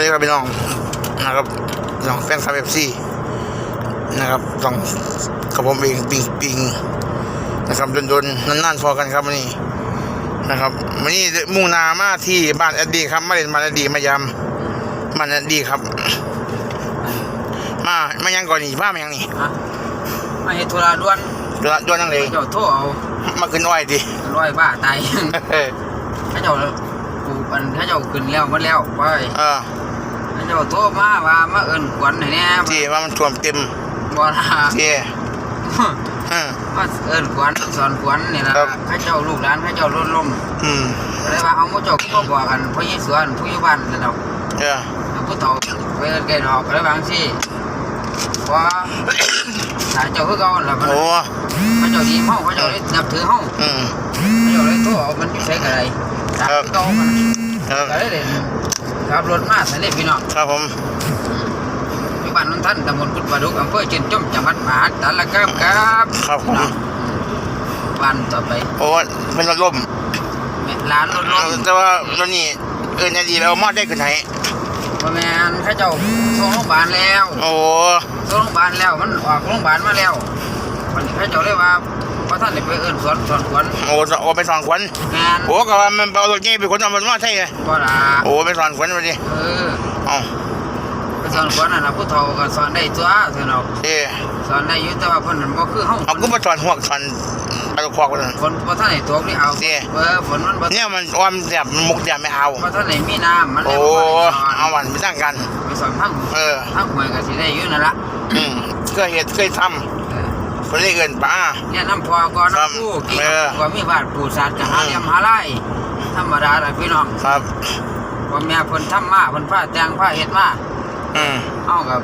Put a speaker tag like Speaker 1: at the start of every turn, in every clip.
Speaker 1: วันนี้ครับพี่น้องนะครับพี่น้องแฟนคลับเอฟซีนะครับต้องกับผมเองปิงปิงนะครับโดนๆนานๆพอกันครับวันนี้นะครับวันนี้มุ่งหนามาที่บ้านแอดดี้ครับมาเล่นบ้านแอดดี้มายำบ้านแอดดี้ครับ มามายังก่อนนี่มามายังนี่
Speaker 2: ฮะมาเฮ็ดธุระด่วน
Speaker 1: ดวนดวนยังเลย
Speaker 2: เจ้าโทรเอา
Speaker 1: มาขึ้นอ้อยดิ
Speaker 2: ร้อยบ้าตาย
Speaker 1: เออ
Speaker 2: เขาเจ้าปลูกอันเขาเจ้าขึ้นแล้วหมดแล้วไป
Speaker 1: เออ
Speaker 2: เขาเจ้าโทรมาว่ามาเอิ้นขวัญให้แหน่
Speaker 1: ที่ว่ามันท่วมเต็ม
Speaker 2: บ่ล่ะ
Speaker 1: ที่เออ
Speaker 2: มาเอิ้นขวัญสอนขวัญนี่ล่ะ
Speaker 1: ครับ
Speaker 2: เขาเจ้าลูกหลานเขาเจ้าลดลม
Speaker 1: อืม
Speaker 2: ก็เลยว่าเอาหมู่เจ้าก็บอกกันผู้ใหญ่สวนผู้ใหญ่บ้านนั่นดอก
Speaker 1: เออ
Speaker 2: แล้วผู้เฒ่าไปเอิ้นแกดอกก็เลยว่าจังซี่ว่าถ้าเจ้าคือเก่าล่ะมัน
Speaker 1: โอ้
Speaker 2: เขาเจ้าดีเฮาเขาเจ้าได้นับถือเฮา
Speaker 1: อืม
Speaker 2: เขาเจ้าเลยโทรเอามันอยู่ไสก็ได้ถ้า
Speaker 1: ครับ
Speaker 2: เก่ามัน
Speaker 1: ครับ
Speaker 2: ก็ได้เลย ขับรถมาสายเลยพี่น้อง
Speaker 1: ครับผม
Speaker 2: อยู่บ้านนนท่านตำบลกุดปลาดุกอำเภอเชียนจมจังหวัดมหาสารคามครับ
Speaker 1: ครับผม
Speaker 2: บ้านต่อไป
Speaker 1: โอ้เป็นรถล่ม
Speaker 2: ร้านรถลง
Speaker 1: แต่ว่าตอนนี้เออนาดีแล้วมอดได้ขึ้นไหน
Speaker 2: พ่อแม่นเข้าเจ้าส่งโรงพยาบาลแล้ว
Speaker 1: โอ้
Speaker 2: ส่งโรงพยาบาลแล้วมันออกโรงพยาบาลมาแล้ววันนี้เข้าเจ้าเลยว่าพระ ท่านได้ไปเอิ้นสอนสอนขวัญ
Speaker 1: โอ้โอ้ไปสอนขวัญ
Speaker 2: งาน
Speaker 1: โอ้ก็ว่ามันเอารถเงี้ยไปขนเอามันมาใช่ไง
Speaker 2: บ่ล่ะ
Speaker 1: โอ้ไปสอนขวัญมาดิ
Speaker 2: เออ
Speaker 1: อ๋อ
Speaker 2: ไปสอนขวัญน่ะนะผู้เฒ่าก็สอนได้ตัวเถอะเนาะ
Speaker 1: เออ
Speaker 2: สอนได้อยู่แต่ว่าเพิ่นนั่นบ่คือเฮา
Speaker 1: เอาก็มาสอนหัวสอนไปควักกัน
Speaker 2: ฝนบ่ทันได้ตกนี่เอา
Speaker 1: เนี่ย
Speaker 2: เออฝนมันบ่
Speaker 1: เนี่ยมันออมแสบมันมุกแสบไม่เอา
Speaker 2: บ่ทันได้มีน้ำมันเล
Speaker 1: โอ้
Speaker 2: ยบ่ได้สอน
Speaker 1: เอาวันไปตั้งกัน
Speaker 2: ไปสอนทาง
Speaker 1: เออ
Speaker 2: ทางหวยก็สิได้อยู่นั่นล่ะ
Speaker 1: อืมเคยเห็ดเคยท
Speaker 2: เออำ
Speaker 1: คนได้เงินป้า
Speaker 2: เนี่ยน้ำพอก่อน
Speaker 1: ครับ
Speaker 2: น้ำผู้กิน
Speaker 1: เออ
Speaker 2: ก็มีบาดปูสัตว์ก็หา
Speaker 1: อืม
Speaker 2: เลี้ยมหาไร่ธรรมดาล่ะพี่น้อง
Speaker 1: ครับ
Speaker 2: พ่อแม่เพิ่นทำมาเพิ่นพาแต่งพาเฮ็ดมา
Speaker 1: อืม
Speaker 2: เฮาก็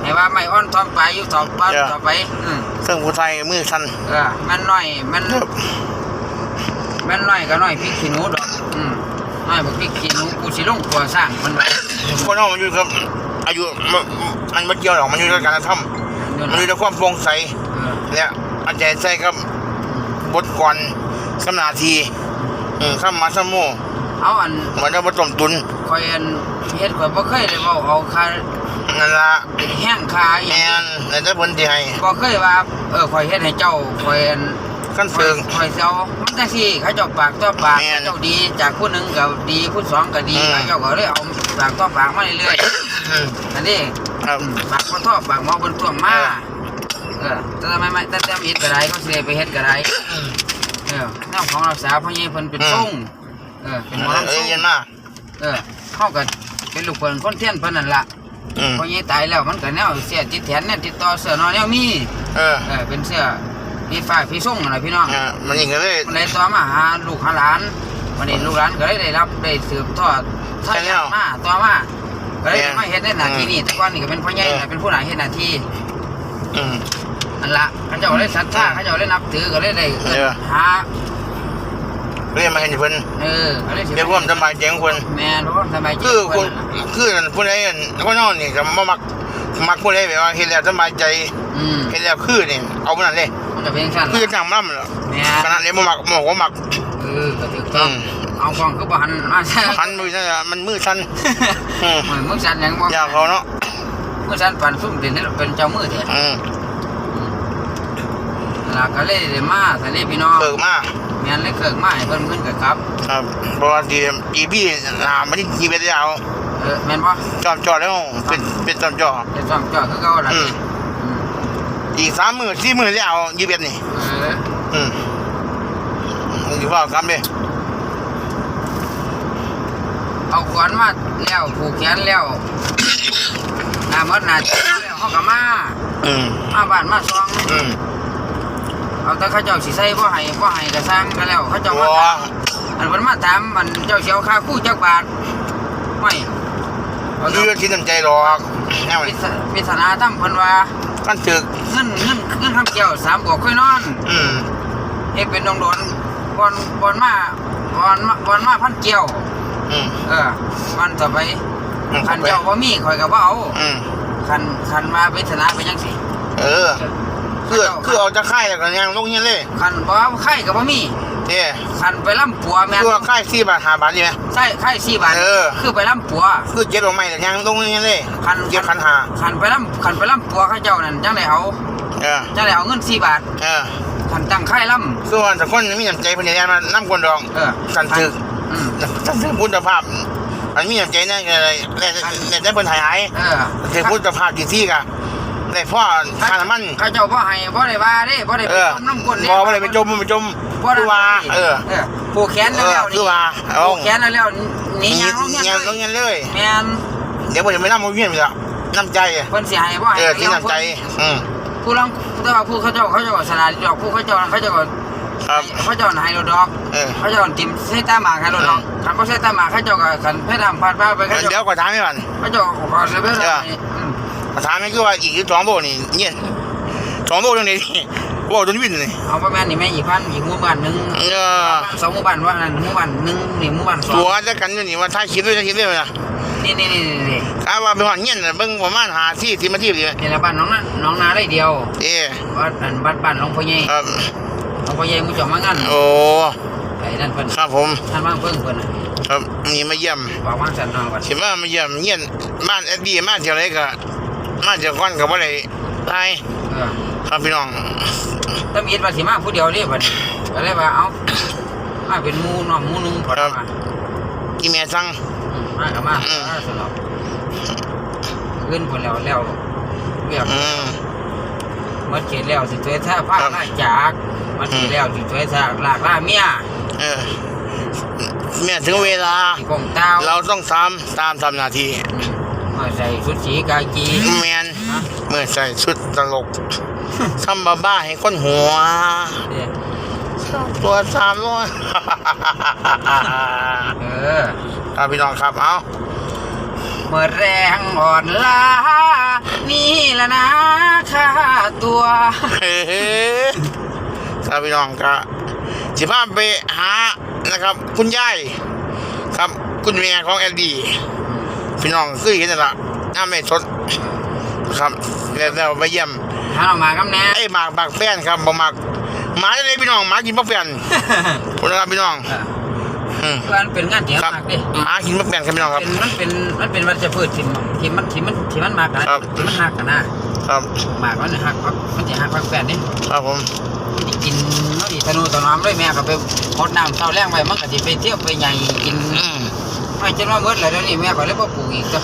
Speaker 2: ให้ว่าไม่อ่อนทอมไปอยู่ต่อไป
Speaker 1: เออ
Speaker 2: ต่อไปอืม
Speaker 1: เครื่องผู้ไทยมือสั้น
Speaker 2: เออแม่นน้อยแม่น
Speaker 1: ครับ
Speaker 2: แม่นน้อยก็น้อยพริกขี้หนูดอกอืมน้อยบ่พริกขี้หนูกูสิลงก่อสร้างเพิ่นว่า
Speaker 1: คนนอกมันอยู่กับอายุมันมันไม่เกี่ยวหรอกมันอยู่ในการทำ
Speaker 2: เดี๋ยว
Speaker 1: มัน
Speaker 2: นะ
Speaker 1: อยู่ในความโปร่งใส
Speaker 2: เออ
Speaker 1: เนี่ยอาจารย์ใส่ครับบทก่อนสำนาทีอืมข้ามมาสมู
Speaker 2: เอาอัน
Speaker 1: เหมือนกับผสมตุน
Speaker 2: ข่อยอันเฮ็ดข่อยบ่เคยได้เว้าเอาค่า
Speaker 1: นั่นละ
Speaker 2: แห้งค่าอ
Speaker 1: แม
Speaker 2: หยัง
Speaker 1: นแต่ถ้าผลที่ให้
Speaker 2: บ่เคยว่า เออข่อยเฮ็ดให้เจ้าข่อยอัน
Speaker 1: ขั้นเฟิง
Speaker 2: ข่อยเจ้ามันจังซี่เขาเจ้าปากต่อปาก
Speaker 1: แม่น
Speaker 2: เขาเจ้าดีจากผู้หนึงก็ดีผู้สองก็ดี
Speaker 1: อืม
Speaker 2: เขาเจ้าก็เลยเอาปากต่อปากมาเรื่อย
Speaker 1: อืม
Speaker 2: ๆอันนี้
Speaker 1: ครับ
Speaker 2: ปากบ่ทอบปากหมอบนท่วงมา
Speaker 1: เออ
Speaker 2: เออแต่ทำไมไม่แต่แต่เฮ็ดก็ได้เขาสิได้ไปเฮ็ดก็ได้เออแนวของเราสาวพ่อใหญ่เพิ่นเป็นทรงเออเป็นหมอ
Speaker 1: เอ
Speaker 2: ลำท
Speaker 1: อ
Speaker 2: รง
Speaker 1: เย็นมาก
Speaker 2: เออเฮาก็เป็นลูกเพิ่นคนเทียนเพิ่นนั่นล่ะ
Speaker 1: อืม
Speaker 2: พ่อใหญ่ตายแล้วมันก็แนวเสียติดแขนเนี่ยติดต่อเสื้อนอนแนวมี
Speaker 1: เออ
Speaker 2: เออเป็นเสื้อพี่ฝ้ายพี่ส่งอะไรพี่น้อง
Speaker 1: เออมันนี่ก็เลย
Speaker 2: วันนี้ต่อมาหาลูกหาหลานวันนี้ลูกหลานก็เลยได้รับได้สืบทอด
Speaker 1: ใช่แล้ว
Speaker 2: มาต่อมาก็เลย
Speaker 1: แม่น
Speaker 2: มาเฮ็ดในหน้าที่
Speaker 1: อืม
Speaker 2: นี่แต่ก่อนนี่ก็เป็นพ่อใหญ่
Speaker 1: เออ
Speaker 2: น่ะเป็นผู้หลายเฮ็ดหน้าที่
Speaker 1: อืม
Speaker 2: อันละเขาเจ้าเลยศรัทธาเขาเจ้าเลยนับถือก็เลยได้เอิ้น
Speaker 1: เออ
Speaker 2: หา
Speaker 1: เรียกมาเห็นเพิ่น
Speaker 2: เออก็เลยสิ
Speaker 1: เรียกความสบายใจของคน
Speaker 2: แม่นเพราะว่าสบายใจ
Speaker 1: คือค
Speaker 2: เพิ่
Speaker 1: น
Speaker 2: นน่ะ
Speaker 1: คือผู้ใดอันคนนอกนี่ก็บ่มักมักผู้ใดแบบว่าเห็นแล้วสบายใจ
Speaker 2: อืม
Speaker 1: เห็นแล้วคือนี่เอามันนั่นเลย
Speaker 2: มันก็เป็นซั่น
Speaker 1: คือจะ
Speaker 2: ล่ะ
Speaker 1: จำล่ำเหรอ
Speaker 2: แม่
Speaker 1: ขนาดนี้บ่มักบอกว่ามัก
Speaker 2: เออก็ถูกต้อง
Speaker 1: อืม
Speaker 2: เอากล้องคือบ่หันมาใช่
Speaker 1: หันมือนั่นน่ะมันมือสั่นอืม
Speaker 2: มือสั่นหยังบ่
Speaker 1: อยากเขาเนาะ
Speaker 2: มือสั่นปานซุ่มเป็นเป็นเจ้ามือแท้
Speaker 1: อืม
Speaker 2: ลาก็เลยได้มาทะเลพี่น้อง
Speaker 1: เบิกมา
Speaker 2: แม่นเลยเกิกมาให้เพิ่นเพิ่นก็ครับ
Speaker 1: ครับเพราะว่าดีอีพี่หามันที่กีเป็นยาว
Speaker 2: เออแม่นบ่
Speaker 1: จอมจอแล้วเป็นเป็นจอมจอ
Speaker 2: เป็นซ่อมจ่อคือเก่าล่ะ
Speaker 1: อืม
Speaker 2: อืม
Speaker 1: อีกสามมือสี่มือแล้วยีเบ็ดนี่
Speaker 2: เออ
Speaker 1: อืมอยู่ว่าครับเด้
Speaker 2: เอาขวานมาแล้วผูกแขนแล้ว หน้าหมดหน้าแล้วเฮาก็มา
Speaker 1: อืม
Speaker 2: มาบ้านมาซอง
Speaker 1: อืม
Speaker 2: เอาแต่เขาเจ้าสิใส่บ่ให้บ่ให้ก็สร้างก็แล้วเขาเจ้ามา
Speaker 1: ว้า
Speaker 2: ถามอันเพิ่นมาถามมันเจ้าสิเอาค่าคู่จักบาทไม่เอา
Speaker 1: ดูว่าคิดน้ำใจหรอกแน่มัน
Speaker 2: พิศพิศนาทำเพิ่นว่า
Speaker 1: กันถึก
Speaker 2: เงินเงินเงินคำเกี่ยวสามบวกค่อยนอน
Speaker 1: อืม
Speaker 2: เฮ็ดเป็นดงโดนบอลบอลมาบอลมาบอลมาพันเกี่ยว
Speaker 1: อืม
Speaker 2: เออวันต่อไป
Speaker 1: อืม
Speaker 2: คันเจ้าว่ามีข่อยก็บ่เอา
Speaker 1: อืม
Speaker 2: คันคันมาพิศนาเป็นจังซี่
Speaker 1: เออ คือคือเอาจะค่ายแล้วก็ยังลงเงี้ยเลย
Speaker 2: คันบ่เอาไข่ก็บ่มี
Speaker 1: เนี่ย
Speaker 2: คันไปล่ำปัวแม่น
Speaker 1: ตัวค่ายสี่บาทห้าบาทใช่ไหม
Speaker 2: ใช่ใช่สี่บาท
Speaker 1: เออ
Speaker 2: คือไปล่ำปัว
Speaker 1: คือเจ็ดออกไม่แต่ยังตรงนี้เลย
Speaker 2: คัน
Speaker 1: เจ็ดพันห้า
Speaker 2: คันไปล่ำคันไปล่ำปัวเขาเจ้านั่นจังไดเอา
Speaker 1: เออ
Speaker 2: จังไดเอาเงินสี่บาท
Speaker 1: เออ
Speaker 2: คันตั้งค่ายล่
Speaker 1: ส่วนแต่คนมีน้ำใจเพนยานมาน้ำกวนดองำ
Speaker 2: เออ
Speaker 1: กันตึก
Speaker 2: อืม
Speaker 1: กันตึกพุทธภาพอันมีน้ำใจนั่นอะไรแต่แต่ได้เพิ่นหายหาย
Speaker 2: เออ
Speaker 1: แต่พุทธภาพอยู่ที่กะ ได้พ่อค่าน้ำมัน
Speaker 2: เขาเจ้าบ่ให้บ่ได้ว่าเด้บ่ได้
Speaker 1: เอ
Speaker 2: ไป
Speaker 1: อ
Speaker 2: จมน้ำก้นเด้
Speaker 1: บอว่าอะไรไปจมไปจม
Speaker 2: บ่ได้
Speaker 1: คือว่าเออ
Speaker 2: เออผูกแขน
Speaker 1: เอ
Speaker 2: แล้ว
Speaker 1: อ
Speaker 2: แล้ว
Speaker 1: คือว่าเอา
Speaker 2: ผูกแขนแล้วแล้วหนี
Speaker 1: นี่
Speaker 2: ยางลง
Speaker 1: เงี้
Speaker 2: เงี้
Speaker 1: ย
Speaker 2: ย
Speaker 1: ต้องเงี้ยเลย
Speaker 2: แม่น
Speaker 1: เดี๋ยวผมจะไม่น้ำมันเวียนไปละน้ำใจ
Speaker 2: เพิ่นสิให้บ่ให้
Speaker 1: เออที่น้ำใจอืม
Speaker 2: ผู้ลังแต่ว่าผู้เขาเจ้าเขาเจ้าก็สลาดดอกผู้เขาเจ้าเขาเจ้าก็
Speaker 1: ครับ
Speaker 2: เขาเจ้าให้รถดอก
Speaker 1: เออ
Speaker 2: เขาเจ้าติมใส่ตาหมากให้รถดอกคันบ่ใส่ตาหมากเขาเจ้าก็คันเพชรดำพาดบ้าไปเขา
Speaker 1: เดี๋
Speaker 2: เจ้า
Speaker 1: ยวก็ถามให้ก่อน
Speaker 2: เขาเจ้าก็เสเพชร
Speaker 1: เออ
Speaker 2: ดำอืม
Speaker 1: มาถามให้คือว่าอีกสองโบนี่ เงี้ยสองโบตรงนี้โบจนวิ่นเลย
Speaker 2: เอาประมาณนี้แม่อีกพันอีกหมู่บ้านหนึง
Speaker 1: เออ
Speaker 2: สองหมู่บ้านว่านั่นหมู่บ้านหนึงนี่หมู่บ้านสอง
Speaker 1: ตัวจะกันอยู่นี่ว่าถ้าคิดด้วยถ้าคิดด้วยนะ
Speaker 2: นี่นี่นี่นี่
Speaker 1: ถ้าว่าเป็นวันเงี้ยเบิ่งประมาณหาที่ที่มาที่ดี
Speaker 2: นี่ละบ้านน้องนะน้องนาได้เดียว
Speaker 1: เอ๊ะ
Speaker 2: บ้านอันบ้านบ้านหลวงพ่อใหญ่
Speaker 1: ครับ
Speaker 2: หลวงพ่อใหญ่มุจอมางั้น
Speaker 1: โอ้
Speaker 2: ไอ้นั่นเพิ่น
Speaker 1: ครับผม
Speaker 2: ท่านว่างเพิ่งเพิ่นน่ะ
Speaker 1: ครับนี่มาเยี่ยม
Speaker 2: บอกว่างสันนอนก่อน
Speaker 1: สิว่ามาเยี่ยมเงี้ยบ้านเอ็ดดี้มาเที่ยวไหนก็ มาเที่ยวก้อนกับว่าไรตาย
Speaker 2: เออ
Speaker 1: ครับพี่น้อง
Speaker 2: ตำอิดว่าสิมาผู้เดียวเด้บัดนี้ก็เลยว่าเอ้ามาเป็นหมู่น้องหมู่หนึงพอแล้วมา
Speaker 1: อีเมียสั่ง
Speaker 2: อืมมาก็มา
Speaker 1: อืม
Speaker 2: มาสนอกขึ้นพุ่นแล้วแล้วเรียบ
Speaker 1: อืม
Speaker 2: มันเขียนแล้วสิช่วยท่าผ้า
Speaker 1: ครับ
Speaker 2: ล่าจากมันเขียนแล้วสิช่วยท่าลากล่าเมีย
Speaker 1: เออเมียถึงเวลา
Speaker 2: ที่กองเต้า
Speaker 1: เราต้องทำตามทำหน้าที่
Speaker 2: มาใส่ชุดสีกากี
Speaker 1: แมน
Speaker 2: ฮะ
Speaker 1: เมื่อใส่ชุดตลกทำบ้าบ้าๆให้คนหัว
Speaker 2: เด้
Speaker 1: ตัวสามร้อย
Speaker 2: เออ
Speaker 1: ครับพี่น้องครับเอา
Speaker 2: เมื่อแรงอ่อนล้านี่แหละนะค่าตัว
Speaker 1: เฮ้ครับพี่น้องก็สิพาไปหานะครับ คุณยายครับคุณแม่ของเอลดี พี่น้องคือเห็นนั่นละน้าไม่สดครับแล้วแล้วไปเยี่ยม
Speaker 2: หาเรามากับแน่
Speaker 1: ไอ้หมากบากแป้นครับบ่หมากหมาได้เลยพี่น้องหมากินบักแป้นคุณนะครับพี่น้อง
Speaker 2: เออ
Speaker 1: อืม
Speaker 2: มันเป็นงานเถียง
Speaker 1: ครับ
Speaker 2: มากดิ
Speaker 1: หมากินบักแป้นครับพี่น้องครับ
Speaker 2: เป็นมันเป็นมันเป็นวัชพืชที่ที่มันที่มันที่มันมากนะครับที่มันหักกันนะครับหมากมันหักพักมันจะหักพักแฟนนี่
Speaker 1: ครับผม
Speaker 2: มันสิกินมันสิธนูตะน้อมด้วยแม่ก็ไปพดน้ำเศร้าแรงไปมันก็สิไปเที่ยวไปใหญ่กิน
Speaker 1: อืม
Speaker 2: ไม่จนว่าเมื่อไรเดี๋ยวนี้แม่ก็เลยบ่ปลูกอีกจ้ะ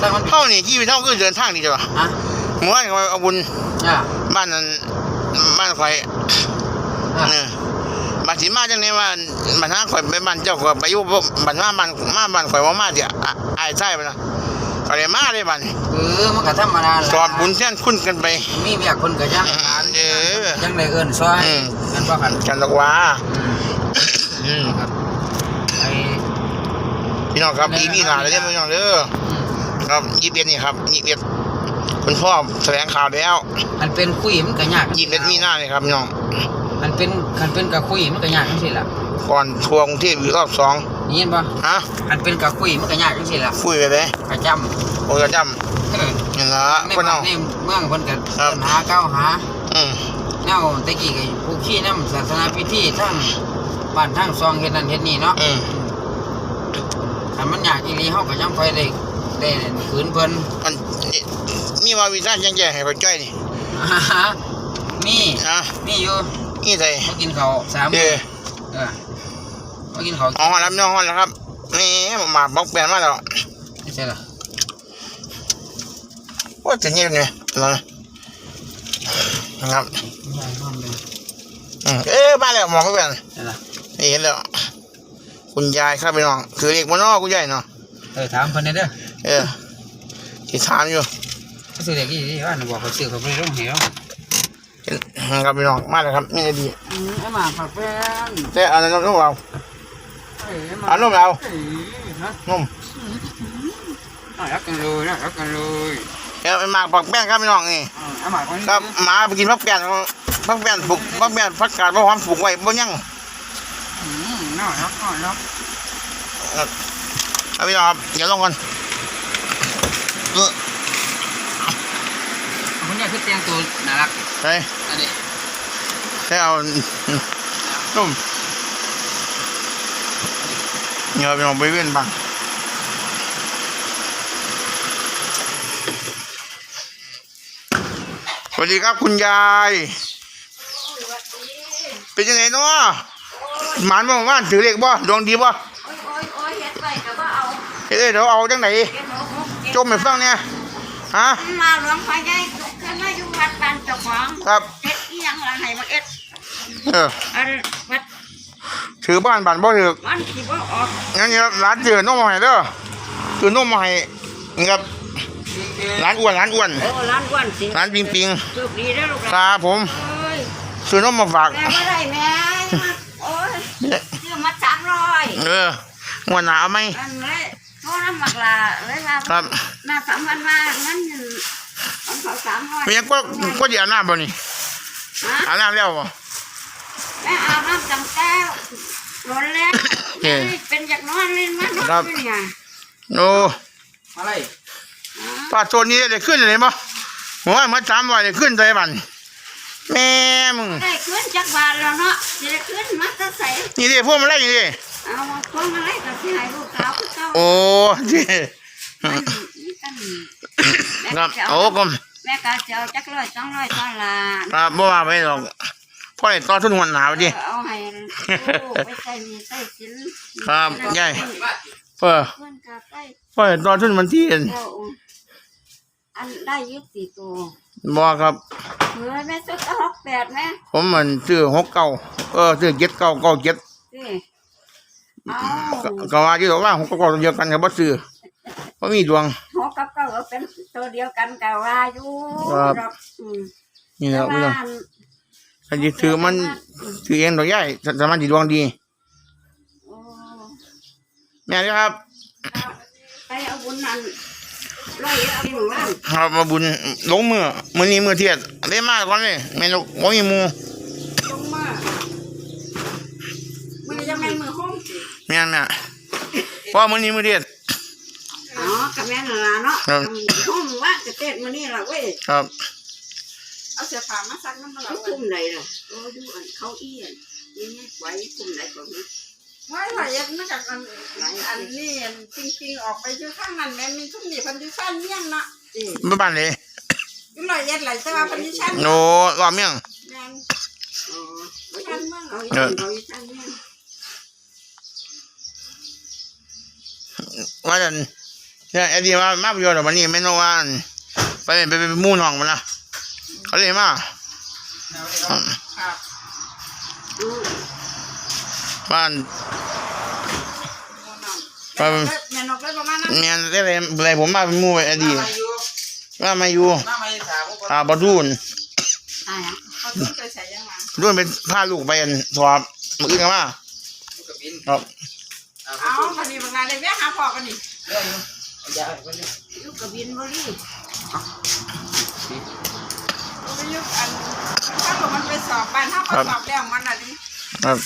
Speaker 2: สร้างมัน
Speaker 1: เท่านี่ชีวิตเท่าคือเดินทางดีจ้ะวะ
Speaker 2: ฮะ
Speaker 1: เมื่อวานก็เอาบุญ
Speaker 2: อ่า
Speaker 1: บ้านนั้นบ้านข่อย
Speaker 2: อ่า
Speaker 1: เออบ้านสิมาจังไดว่าบ้านหาข่อยไปบ้านเจ้าข่อยไปอยู่บ่บ้านมาบ้านมาบ้านข่อยว่ามาเดี๋ยวอะอายใช่ไปนะก็เลยมาเลยบ้านนี้
Speaker 2: เออมันก็ธรรมดา
Speaker 1: สอนบุญแท่นคุ้นกันไป
Speaker 2: มีเวียกคนก็ยัง
Speaker 1: เออ
Speaker 2: ยังได้เอิ้นซอย
Speaker 1: อืม
Speaker 2: กันบ่กัน
Speaker 1: กันดอกว่า
Speaker 2: อืม
Speaker 1: อืม
Speaker 2: ครับไอ้
Speaker 1: พี่น้องครับอีพี่หนาเลยเด้อพี่น้องเด้อ
Speaker 2: อืม
Speaker 1: ครับยี่สิบเอ็ดนี่ครับยี่สิบเอ็ดคุณพ่อแถลงข่าวแล้ว
Speaker 2: มันเป็นคุยมันก็ยาก
Speaker 1: ยี่สิบเอ็ดมีหน้าเลยครับพี่น้อง
Speaker 2: มันเป็นคันเป็นกะคุยมันก็ยากจังซี่ล่ะ
Speaker 1: ก่อนทัวร์กรุงเทพอีกรอบสอง
Speaker 2: ได้ยินบ่
Speaker 1: ฮะ
Speaker 2: คันเป็นกะคุยมันก็ยากจังซี่ล่ะ
Speaker 1: คุยไปไหม
Speaker 2: ประจำ
Speaker 1: โอ้ยจ
Speaker 2: เออำ
Speaker 1: นี่ละ
Speaker 2: ใน
Speaker 1: พี่น้
Speaker 2: บ้า
Speaker 1: อนง
Speaker 2: ในเมืองเพิ่นก็
Speaker 1: ครับ
Speaker 2: เอิ้นหาเก้าหา
Speaker 1: อืม
Speaker 2: แนวตะกี้ก็ผู้ขี้น้ำศาสนาพิธีทั้งบ้านทั้งซองเฮ็ดนั่นเฮ็ดนี่เนาะ
Speaker 1: อืม
Speaker 2: คันมันยากอีหลีเฮาก็ยังค่อยได้ได้ขืนเพิ่น
Speaker 1: มันมีว่าวีซ่ายังแย่ให้ไปจ้อยนี่
Speaker 2: มี
Speaker 1: ฮะ
Speaker 2: มีอยู่
Speaker 1: นี่ไทย
Speaker 2: มากินข้าวสาม
Speaker 1: เอ
Speaker 2: มื้อ
Speaker 1: อ
Speaker 2: เออมากินข้าว
Speaker 1: อ๋อรับน้องฮอนแล้วครับนี่หมาบอกแปลนมาแล้ว
Speaker 2: ไม่ใช่ล่ะ
Speaker 1: โอ้ยจะเงียบเนี่ยเรานะครับ
Speaker 2: ยายห้องเลย
Speaker 1: อืมเอ๊ะมาแล้วหมอบอกแปลน
Speaker 2: ใช่ล่ะ
Speaker 1: นี่เห็นแล้ว คุณยายครับพี่น้องคือเรียกมันนอกคุณยายเนาะ
Speaker 2: เออถามเพิ่นได้เด้อ
Speaker 1: เออที่ถามอยู่
Speaker 2: เขาซื้อเด็กอีนี่ว่าน่ะบอกเขาซื้อเขาไปโรงเหว
Speaker 1: เห็นครับพี่น้องมาแล้วครับนี่ดี
Speaker 2: อืมไอ้หมาผักแป้น
Speaker 1: แต่อันนั้นนุ่มเรา
Speaker 2: เอ้ยไอ้หมา
Speaker 1: อันนุ่มเรา
Speaker 2: เอ้ยฮะ
Speaker 1: นุ่ม
Speaker 2: น่ารักกันเลยน่ารักกันเลย
Speaker 1: เออหมากปักแป้งครับพี่น้องนี่
Speaker 2: อ่าไอ้หมาคนนี้
Speaker 1: ครับหมาไปกินพักแป้งพักแป้งปลูกพักแป้งพักกาดพักหอมปลูกไว้บ่ยัง
Speaker 2: อื มน่ารักน่ารัก
Speaker 1: เอาพี่น้องครับเดี๋ยวลงก่อนเออ
Speaker 2: คนนี้คือแต่งตัวน่ารัก
Speaker 1: เฮ้ย
Speaker 2: อันนี้
Speaker 1: แค่เอานุ่มเนี่ยพี่น้องไปเว้นบ้างสวัสดีครับคุณยาย เป็นยังไงเนาะ หมานบ่ว่านถือเลขบ่ดวงดีบ่
Speaker 3: โอ้ยโอ้ยโอ้ยเฮ็ดไปก็บ่เอา
Speaker 1: เฮ้ยเดี๋ยวเอาจังไหน
Speaker 3: เฮ็ดหกหกเจ็ด
Speaker 1: จมให้ฟังเนี่ยฮะ
Speaker 3: มาหลวงพ่อใหญ่ขึ้นมาอยู่วัดบ้านเจ้าของ
Speaker 1: ครับ
Speaker 3: เฮ็ดอีหยังล่ะให้มาเอ็ด
Speaker 1: เออ
Speaker 3: อันวัด
Speaker 1: ถือบ้านบ้านบ่ถือ
Speaker 3: มันสิบ่ออก
Speaker 1: งั้นเนี่ยร้านเจอนมมาให้เด้อคือนมมาให้นี่ครับร้านอ้วนร้านอ้วน
Speaker 3: โอ้ร้านอ้วนสิ
Speaker 1: ร้านปิงปิง
Speaker 3: โชคดีเด้อลูกห
Speaker 1: ค
Speaker 3: ลาน
Speaker 1: รับผม
Speaker 3: เอ้ย
Speaker 1: ซื้อนมมาฝาก
Speaker 3: แม่บ่ได้แม่มา
Speaker 1: เออหัวหนาเอาไหม
Speaker 3: อันเลยโทรนำมักลาเลยว่า
Speaker 1: ครับ
Speaker 3: หน้าสามพันมางั้นของเขา300
Speaker 1: เป็นยังก็ก็จะอาบน้ำบ่นี่
Speaker 3: ฮะ
Speaker 1: อาบน้ำแล้วบ่
Speaker 3: แม่อาบน้ำจังแก้วร้อนแล้ว
Speaker 1: เอ๊ะ
Speaker 3: เป็นจากนอนเล่นมานอน
Speaker 1: ครับ
Speaker 3: เป็นไง
Speaker 1: โอ้
Speaker 2: อะไร
Speaker 1: ป้าโซนนี้ได้ขึ้นเลยบ่ผมว่ามาสามวันได้ขึ้นใจบันแม่มึง
Speaker 3: ได้ขึ้นจากบ้านแล้วเนาะจะได้ขึ้นมาจะใส่
Speaker 1: นี่ดิพวกมันไรนี่ดิ
Speaker 3: เอามาพวงอะไรกับที่ให้ลูกสาวคือเจ้า
Speaker 1: โอ้ดิ
Speaker 3: มันนี่กันแม่
Speaker 1: ครับ
Speaker 3: ก็จะ
Speaker 1: โอ้
Speaker 3: เอา
Speaker 1: ก็
Speaker 3: แม่ก็จะเอาจักร้อยสองร้อยตอนละ
Speaker 1: ครับบ่ว่าไปหรอกพ่อได้ต่อทุนหัวหนาวดิ
Speaker 3: เอาให้ลูกไปใส่มีใส่สิน
Speaker 1: ครับยาย เออ
Speaker 3: เพื่อนก็ใส่
Speaker 1: พ่อได้ต่อทุนมันที่
Speaker 3: เจ้าอันได้ยึดสี่ตัว
Speaker 1: บ่ครับ
Speaker 3: เฮ้ยแม่สุดหกแปดแม่
Speaker 1: ผมมันซื้อหกเก้าเออซื้อเจ็ดเก้าเก้าเจ็ด
Speaker 3: สิเอา
Speaker 1: ก็ก็ว่าที่บอกว่าหกเก้าตัวเดียวกันกับบ่ซื้อบ่มีดวง
Speaker 3: หกกับเก้าก็เป็นตัวเดียวกันกับว่าอยู่
Speaker 1: ครับ
Speaker 3: ดอกอืม
Speaker 1: นี่แหละ
Speaker 3: แต่
Speaker 1: พี่น้อง
Speaker 3: ว่า
Speaker 1: คันสิซื้อมันซื้อเองดอกใหญ่สามารถสิดวงดี
Speaker 3: โอ้
Speaker 1: แม่นี่ครับ
Speaker 3: ไปเอาบุญนั่นร้อยเอาหนึ่งล้าน
Speaker 1: ครับมาบุญลงมือมื้อนี้มื้อเที่ยงได้มาก่อนเลยแม่นกบ่มีหมู่
Speaker 3: แม่นมือห้องสิ
Speaker 1: แม่นน่ะเพราะมื้อนี้มื้อเที่ยง
Speaker 3: อ๋อกับแม่นนล่ะเนาะ
Speaker 1: ครับ
Speaker 3: ห้องว่างจะเต้นมื้อนี้ล่ะเว้ย
Speaker 1: ครับ
Speaker 3: เอาเสื้อผ้ามาซักน้ำมันละคุ้มไหนล่ะโอ้ดูอันเขาเอี้ยนยังไงไว้คุ้มไหนกว่านี้
Speaker 4: ไม่ไหวยังมาจากอันอันนี้จริงๆออกไปอยู่ข้างนั้นแม่มีทุ่มนี่พันธิชันเมี่ยงเนาะ
Speaker 3: เอ้ย
Speaker 1: บ่บ้านเลย
Speaker 4: อยุ่ลอยเย็ดไหลแต่ว่าพันธิชัน
Speaker 1: โนรอเมียง
Speaker 4: แม่น
Speaker 3: อ๋อไว้
Speaker 4: ชั
Speaker 3: จั
Speaker 4: น
Speaker 3: ง
Speaker 4: เมือง
Speaker 3: เขาเอี้ยนเขาเอี้ย
Speaker 1: ว่าจันเนี่ยไอ้ดีว่ามาประโยชน์วันนี้แม่นกว่าอั่นไปไปไปหมู่น้องมันนะเขาเลยมาอืม
Speaker 4: ครับ
Speaker 3: อืม
Speaker 1: บ้าน
Speaker 4: แม่นกแม่นกเลยประมาณนั้น
Speaker 1: เมียนได้เลยอะไรผมมาเป็นหมู่ไอ้ดี
Speaker 2: มาอยู่
Speaker 1: ว่ามาอยู่
Speaker 2: มาไม่สาวก็
Speaker 1: อ่าบดูน
Speaker 3: ตายอะ
Speaker 4: เขาต้องไปใส่ยังไง
Speaker 1: ดูนเป็นพาลูกไปอันสอบมืออื่นกันมา
Speaker 2: ลูกกระบิน
Speaker 1: ครับ
Speaker 2: เอา
Speaker 4: เอาพันธิบางงานเลยแม่หาพอกันนี่
Speaker 2: เรื่องอยู่เอายาไปเลย
Speaker 3: ลูกกระบินบ่รี
Speaker 4: ไปยุกอันถ้าบอกมันไปสอบบ้านถ้าไปสอบแล้วมันอะไร
Speaker 1: ครับ